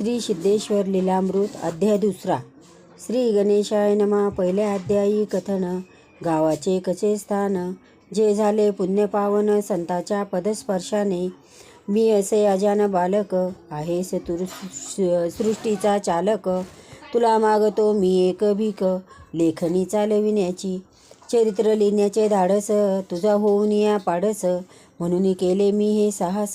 श्री सिद्धेश्वर लीलामृत अध्याय दुसरा. श्री गणेशाय नमा. पहिल्या अध्यायी कथन. गावाचे कचे स्थान. जे झाले पुण्यपावन संताच्या पदस्पर्शाने. मी असे अजान बालक. आहे तू सृष्टीचा चालक. तुला मागतो मी एक भीक. लेखणी चालविण्याची. चरित्र लिहिण्याचे धाडस तुझा होऊन या पाडस. म्हणून केले मी हे साहस.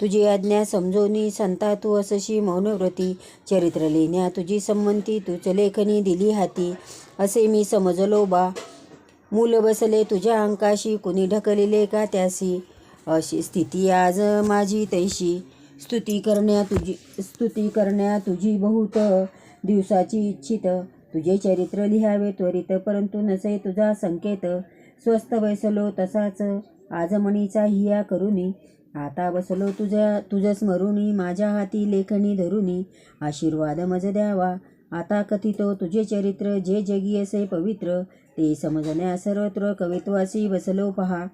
तुझी आज्ञा समजोनी संता तू असशी मौनव्रती. चरित्र लिहिण्या तुझी संमंती तूच लेखनी दिली हाती. असे मी समजलो बा. मूल बसले तुझ्या अंकाशी कुणी ढकलिले का त्यासी अशी स्थिती आज माझी तैशी. स्तुती करण्या तुझी स्तुती करण्या तुझी बहुत दिवसाची इच्छित. तुझे चरित्र लिहावे त्वरित परंतु नसे तुझा संकेत. स्वस्त बैसलो तसाच. आजमणीचा हिया करुनी. आता बसलो तुझ्या तुझं स्मरुणी माझ्या हाती लेखणी धरुनी. आशीर्वाद मज द्यावा. आता कथितो तुझे चरित्र. जे जगी असे पवित्र. ते समजण्या सर्वत्र कवित्वासी बसलो पहा.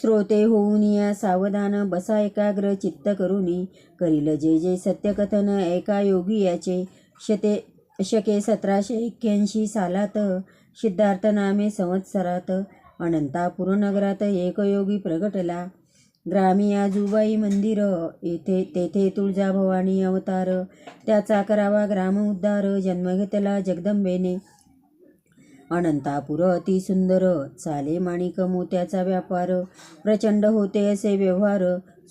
श्रोते होऊन या सावधान. बसा एकाग्र चित्त करुनी. करील जे जे सत्यकथन एका योगी याचे. शते शके सतराशे एक्क्याऐंशी सालात सिद्धार्थ नामे संवत्सरात अनंतापूर नगरात एकयोगी प्रगटला. ग्रामी आजूबाई मंदिर येथे तेथे तुळजाभवानी अवतार त्याचा करावा ग्राम उद्धार जन्म घेतला जगदंबेने. अनंतापूर अति सुंदर चाले माणिक मोत्याचा व्यापार प्रचंड होते असे व्यवहार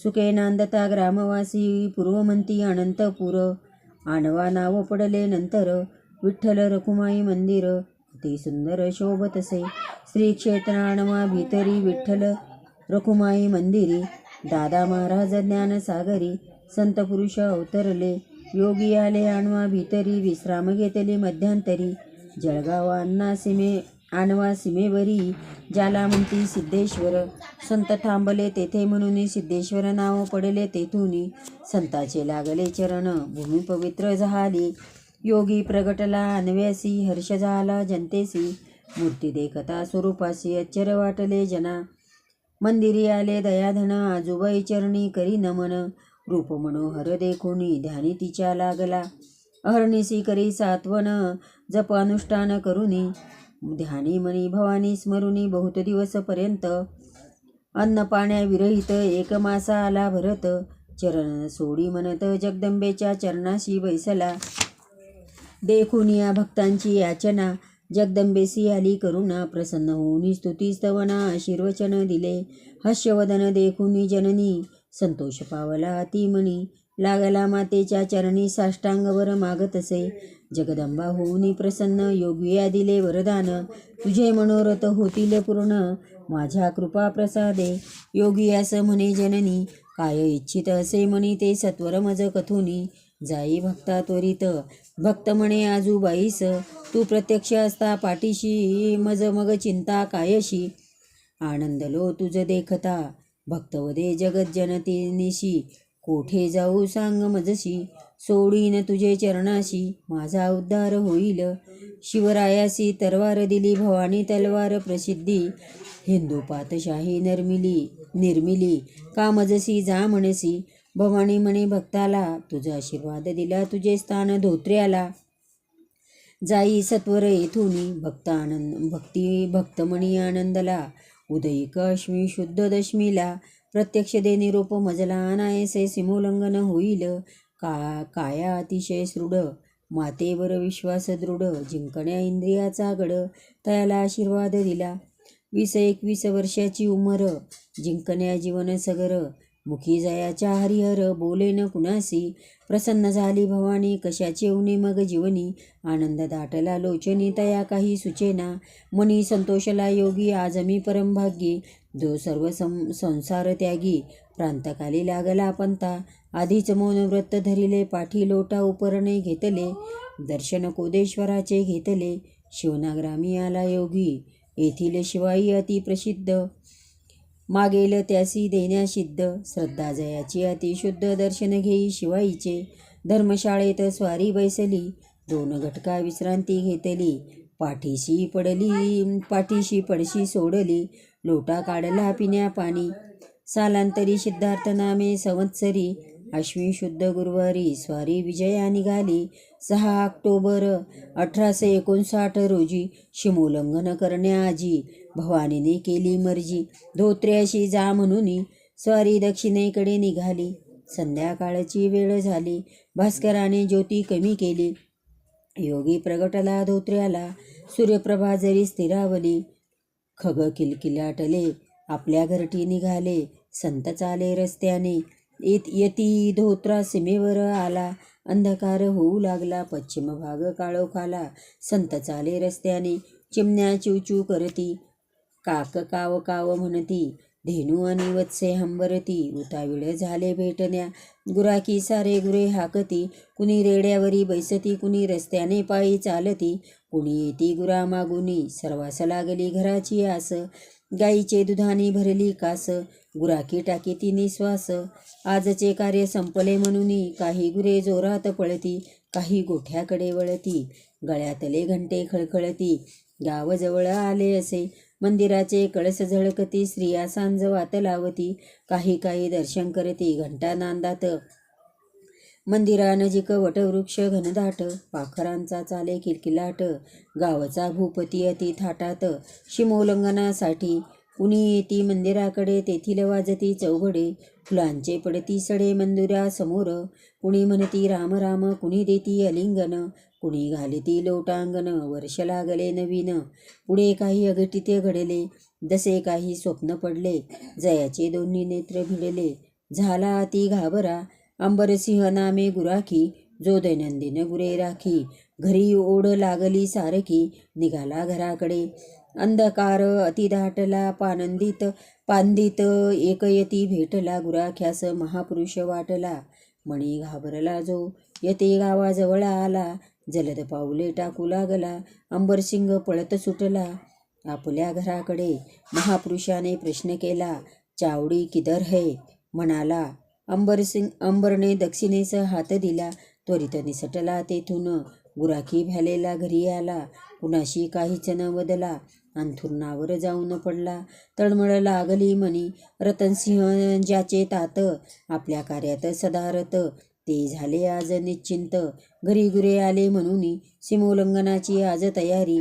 सुखे नांदता ग्रामवासी पूर्वमंती अनंतपूर आणवा नाव पडले नंतर विठ्ठल रखुमाई मंदिर अति सुंदर शोभतसे श्री क्षेत्र आणवा भीतरी विठ्ठल रखुमाई मंदिरी दादा महाराज ज्ञान सागरी संत पुरुष अवतरले. योगी आले आणवा भीतरी विश्राम घेतले मध्यांतरी. जळगाव अण्णा सीमे आणवा सीमेवरी. ज्याला म्हणती सिद्धेश्वर. संत थांबले तेथे म्हणून सिद्धेश्वर नाव पडले तेथून. संताचे लागले चरण. भूमी पवित्र झाली. योगी प्रगटला. अन्व्यासी हर्ष झाला. जनतेसी मूर्ती देखता स्वरूपासी अच्चर वाटले जना. मंदिरी आले दयाधन. आजोबाई चरणी करी नमन. रूप मनोहर देखोनी ध्यानी तिच्या लागला. अहर्निसी करी सात्वन. जप अनुष्ठान करुनी. ध्यानी मनी भवानी स्मरुनी बहुत दिवसपर्यंत. अन्न पाण्याविरहित एक मासा आला भरत. चरण सोडी म्हणत जगदंबेच्या चरणाशी बैसला. देखून या भक्तांची याचना. जगदंबेसी आली करुणा प्रसन्न होऊन स्तुती स्तवना आशीर्वचन दिले. हर्षवदन देखुनी जननी संतोष पावला अतिमणी लागला मातेच्या चरणी साष्टांगवर मागत असे जगदंबा होऊनी प्रसन्न योगिया दिले वरदान. तुझे मनोरथ होतील पूर्ण. माझ्या कृपा प्रसादे. योगी म्हणे जननी. काय इच्छित असे म्हणी ते सत्वर मज कथुनी. जाई भक्ता त्वरित. भक्त म्हणे आजूबाईस. तू प्रत्यक्ष असता पाठीशी. मज मग चिंता कायशी. आनंदलो तुझ देखता. भक्तवदे जगत जनतेनिशी. कोठे जाऊ सांग मजशी? सोडीन तुझे चरणाशी. माझा उद्धार होईल. शिवरायासी तरवार दिली भवानी तलवार प्रसिद्धी. हिंदू पातशाही निर्मिली निर्मिली. का मजसी जा म्हणसी भवानी म्हणे भक्ताला तुझा आशीर्वाद दिला तुझे स्थान धोत्र्याला. जाई सत्वर येथुनी भक्त आनंद भक्ती भक्तमणी आनंदला. उदयिक अश्मी शुद्ध दशमीला. प्रत्यक्ष देणे रोप मजला अनायसे सिमोल्लंघन होईल. का काया अतिशय सृढ. मातेवर विश्वास दृढ. जिंकण्या इंद्रियाचा गड. तयाला आशीर्वाद दिला. वीस एकवीस वर्षाची उमर. जिंकण्या जीवन सगर. मुखी जयाच्या हरिहर. बोले न कुणासी प्रसन्न झाली भवानी. कशाचे उणे मग जीवनी? आनंद दाटला लोचनी. तया काही सुचेना. मनी संतोषला योगी. आज मी परमभाग्यी जो सर्व सं संसार त्यागी. प्रांतकाली लागला पंता आधीच मौन व्रत धरिले पाठी लोटा उपरणे घेतले. दर्शन कोदेश्वराचे घेतले. शिवनाग्रामी आला योगी. येथील शिवाई अति प्रसिद्ध. मागेल त्यासी देण्या सिद्ध. श्रद्धा जयाची अतिशुद्ध दर्शन घेई शिवाईचे. धर्मशाळेत स्वारी बैसली. दोन घटका विश्रांती घेतली. पाठीशी पडली पाठीशी पडशी सोडली. लोटा काढला पिण्या पाणी. सालांतरी सिद्धार्थ नामे संवत्सरी. अश्विन शुद्ध गुरुवारी स्वारी विजया निघाली. सहा ऑक्टोबर अठराशे एकोणसाठ रोजी शिमोल्लंघन करण्याआजी भवानीने केली मर्जी. धोत्र्याशी जा म्हणून स्वारी दक्षिणेकडे निघाली. संध्याकाळची वेळ झाली. भास्कराने ज्योती कमी केली. योगी प्रगटला धोत्र्याला. सूर्यप्रभा जरी स्थिरावली खग किलकिलाटले आपल्या घरटी निघाले संत चाले रस्त्याने. येत यती धोत्रा सीमेवर आला अंधकार होऊ लागला पश्चिम भाग काळोखाला संत चाले रस्त्याने चिमण्या चिवचू करती काक काव काव म्हणती धेनू आणि वत्से हंबरती उताविळ झाले भेटण्या. गुराकी सारे गुरे हाकती कुणी रेड्यावरी बैसती कुणी रस्त्याने पायी चालती. कुणी येती गुरा मागुनी सर्वास लागली घराची आस. गाईचे दुधानी भरली कास गुराकी टाकी ती निश्वास. आजचे कार्य संपले म्हणून काही गुरे जोरात पळती काही गोठ्याकडे वळती. गळ्यातले घंटे खळखळती गाव जवळ आले असे. मंदिराचे कळस झळकती स्त्रिया सांज वात लावती काही काही दर्शन करती घंटा नांदात. मंदिरानजीक वटवृक्ष घनदाट पाखरांचा चाले किलकिलाट गावचा भूपती अति थाटात. शिमोल्लंघनासाठी कुणी येती मंदिराकडे तेथील वाजती चौघडे फुलांचे पडती सडे मंदिरासमोर. कुणी म्हणती राम राम कुणी देती अलिंगन कुणी घालिती लोटांगण वर्ष लागले नवीन. पुढे काही अघटिते घडले जसे काही स्वप्न पडले जयाचे दोन्ही नेत्र भिडले. झाला अति घाबरा अंबरसिंह नामे गुराखी जो दैनंदिन गुरे राखी. घरी ओढ लागली सारखी निघाला घराकडे. अंधकार अतिदाटला पानंदित पांदित एकयती भेटला गुराख्यास महापुरुष वाटला. मणी घाबरला जो यते गावाजवळ आला जलद पाऊले टाकू लागला. अंबरसिंग पळत सुटला. आपल्या घराकडे महापुरुषाने प्रश्न केला चावडी किदर है? म्हणाला. अंबरसिंग अंबरने दक्षिणेस हात दिला. त्वरित निसटला तेथून. गुराखी भ्यालेला घरी आला. कुणाशी काहीच न बदला अंथुरणावर जाऊन पडला. तळमळ लागली म्हणी. रतनसिंह ज्याचे तात आपल्या कार्यात सदारत. ते झाले आज निश्चिंत. घरी गुरे आले म्हणून सीमोल्लंघनाची आज तयारी.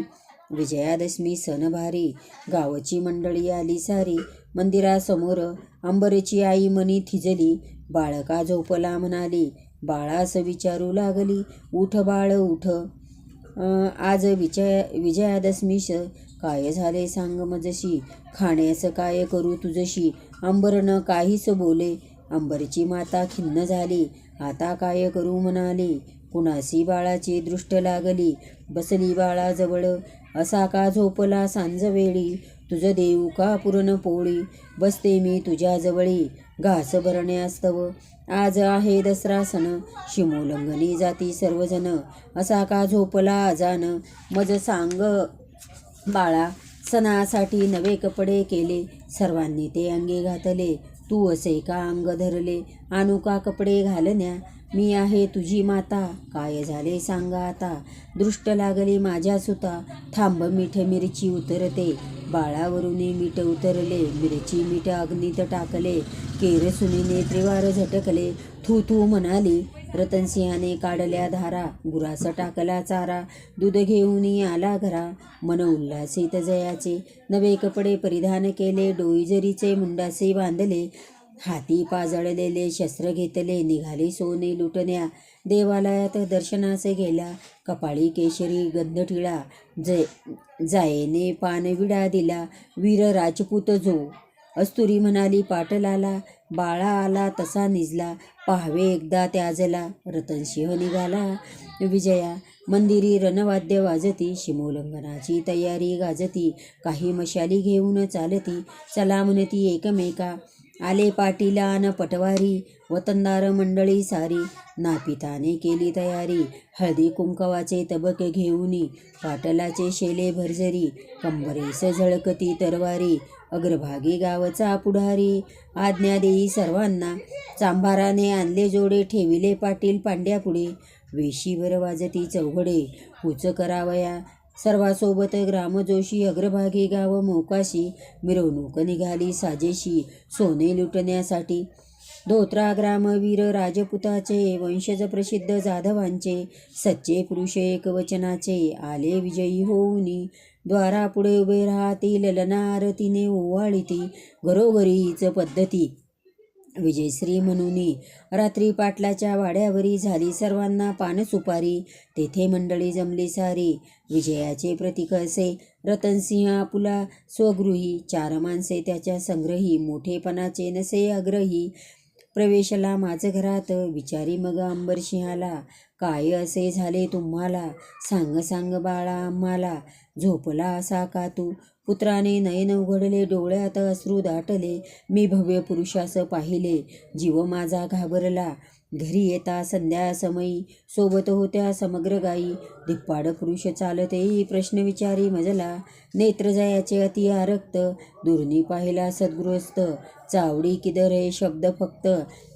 विजयादशमी सण भारी. गावची मंडळी आली सारी. मंदिरासमोर अंबरेची आई मनी थिजली. बाळका झोपला म्हणाली. बाळास विचारू लागली. उठ बाळ उठ. आज विजय विजयादशमीश काय झाले सांग मजशी. खाण्यास काय करू तुझशी? अंबरनं काहीच बोले. अंबरची माता खिन्न झाली. आता काय करू म्हणाली. कुणासी बाळाची दृष्ट लागली? बसली बाळाजवळ. असा का झोपला सांजवेळी? तुझं देऊ का पुरण पोळी? बसते मी तुझ्याजवळी घास भरण्यास्तव आज आहे दसरा सण शिमोल्लंघनी जाती सर्वजण. असा का झोपला आजान मज सांग. बाळा सणासाठी नवे कपडे केले. सर्वांनी ते अंगी घातले. तू असे का अंग धरले? अनुका कपडे घालण्या मी आहे तुझी माता. काय झाले सांगा आता? दृष्ट लागली माझ्या सुता. थांब मीठ मिरची उतरते. बाळावरून मीठ उतरले. मिरची मीठ अग्नीत टाकले. केरसुनीने त्रिवार झटकले. थू थू म्हणाली रतनसिंहाने काढल्या धारा गुरास टाकला चारा दूध घेऊन आला घरा. मन उल्हासित जयाचे नवे कपडे परिधान केले डोईजरीचे मुंडासे बांधले. हाती पाजळलेले शस्त्र घेतले निघाले सोने लुटण्या. देवालयात दर्शनास गेला कपाळी केशरी गंध टिळा जय जायेने पानविडा दिला वीर राजपूत जो. अस्तुरी म्हणाली पाटलाला बाळा आला तसा निजला. पाहावे एकदा त्याजला. रतनसिंह निघाला. विजया मंदिरी रणवाद्य वाजती. शिमोल्लंघनाची तयारी गाजती. काही मशाली घेऊन चालती. चला म्हणती एकमेका. आले पाटीला न पटवारी. वतनदार मंडळी सारी. नापिताने केली तयारी. हळदी कुंकवाचे तबक घेऊनी पाटलाचे शेले भरजरी कंबरेस झळकती तरवारी. अग्रभागी गावचा पुढारी. आज्ञा देई सर्वांना चांभाराने आणले जोडे ठेविले पाटील पांड्यापुढे. वेशीवर वाजती चौघडे उच करावया. सर्वासोबत ग्रामजोशी अग्रभागी गाव मोकाशी. मिरवणूक निघाली साजेशी सोने लुटण्यासाठी. धोत्रा ग्रामवीर राजपुताचे वंशज प्रसिद्ध जाधवांचे. सच्चे पुरुष एकवचनाचे आले विजयी होऊनी. द्वारापुढे उभे राहतील ललना आरतीने ओवाळीती घरोघरीच पद्धती. विजयश्री म्हणूनी रात्री पाटलाच्या वाड्यावरी झाली सर्वांना पान सुपारी. तेथे मंडळी जमली सारी. विजयाचे प्रतीक असे. रतनसिंह आपुला स्वगृही. चार माणसे त्याच्या संग्रही. मोठेपणाचे नसे अग्रही प्रवेशला माझं घरात. विचारी मग अंबरसिंहाला काय असे झाले तुम्हाला? सांग सांग बाळा आम्हाला. झोपला असा का तू? पुत्राने नयन उघडले डोळ्यात अश्रू दाटले. मी भव्य पुरुषास पाहिले. जीव माझा घाबरला. घरी येता संध्या समयी सोबत होत्या समग्र गायी. धिप्पाड पुरुष चालतेही प्रश्न विचारी मजला. नेत्रजयाचे अति आरक्त दुर्नी पाहिला सद्गृहस्थ. चावडी किदर हे शब्द फक्त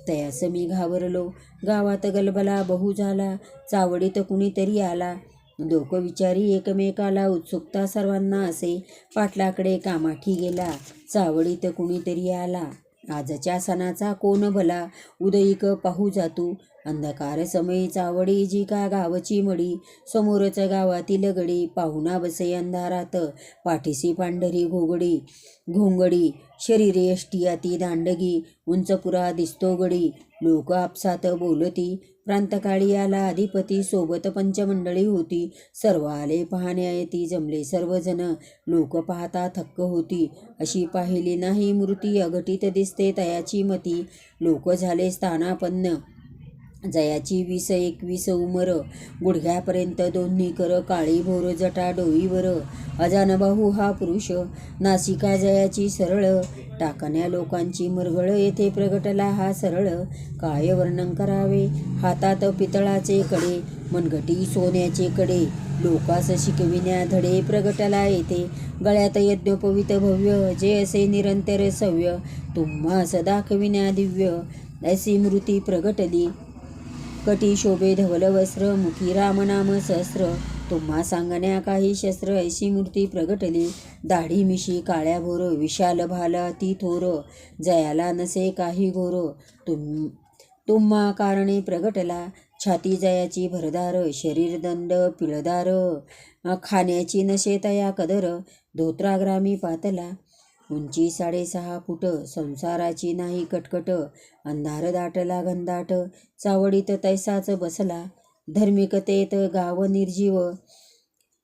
तयास मी घाबरलो. गावात गलबला बहु झाला चावडीत कुणीतरी आला. लोक विचारी एकमेकाला उत्सुकता सर्वांना असे. पाटलाकडे कामाठी गेला चावडीत कुणीतरी आला. आजच्या सणाचा कोण भला? उदयिक पाहू जातू. अंधकार समयी चावडी जी का गावची मडी समोरच गावातील गडी पाहुणा बसे अंधारात पाठीसी पांढरी घोगडी घोंगडी शरीरे अष्टियाती दांडगी उंचपुरा दिसतो गडी लोक आपसात बोलती प्रांतकाळी आला अधिपती सोबत पंचमंडळी होती सर्व आले पाहण्या येती जमले सर्वजण लोक पाहता थक्क होती अशी पाहिली नाही मूर्ती अघटित दिसते तयाची मती लोक झाले स्थानापन्न जयाची वीस एकवीस उमर. गुडघ्यापर्यंत दोन्ही कर काळी भोर जटा डोईवर अजानबाहू हा पुरुष नासिका जयाची सरळ. टाकण्या लोकांची मरगळ येथे प्रगटला हा सरळ. काय वर्णन करावे? हातात पितळाचे कडे मनगटी सोन्याचे कडे. लोकास शिकविण्या धडे प्रगटला येते गळ्यात यज्ञोपवित भव्य जे असे निरंतर सव्य तुम्हा दाखविण्या दिव्य. ऐसी मृती प्रगटली. कटी शोभे धवल वस्त्र मुखी रामनाम सहस्र तुम्हा सांगण्या काही शस्त्र ऐशी मूर्ती प्रगटली. दाढी मिशी काळ्या भोर विशाल भाला ती थोर. जयाला नसे काही घोर. तुम तुम्हा कारणे प्रगटला. छाती जयाची भरदार शरीर दंड पिळदार. खाण्याची नशे तया कदर. धोत्राग्रामी पातला. उंची साडेसहा फुट संसाराची नाही कटकट अंधार दाटला घनदाट चावडीत तैसाच बसला धर्मिकतेत गाव निर्जीव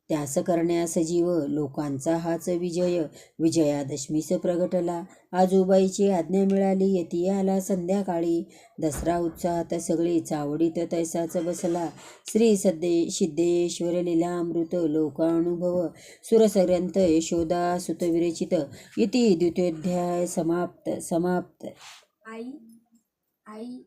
त्यास करण्यास जीव लोकांचा हाच विजय. विजयादशमीस प्रगटला. आजूबाईची आज्ञा मिळाली यती आला संध्याकाळी. दसरा उत्साहात सगळी चावडीत तैसाच बसला. श्री सद्दे सिद्धेश्वर लीलामृत लोकानुभव. सुरसग्रंथ यशोदा सुतविरचित. इति द्वितीयोध्याय समाप्त समाप्त. आई आई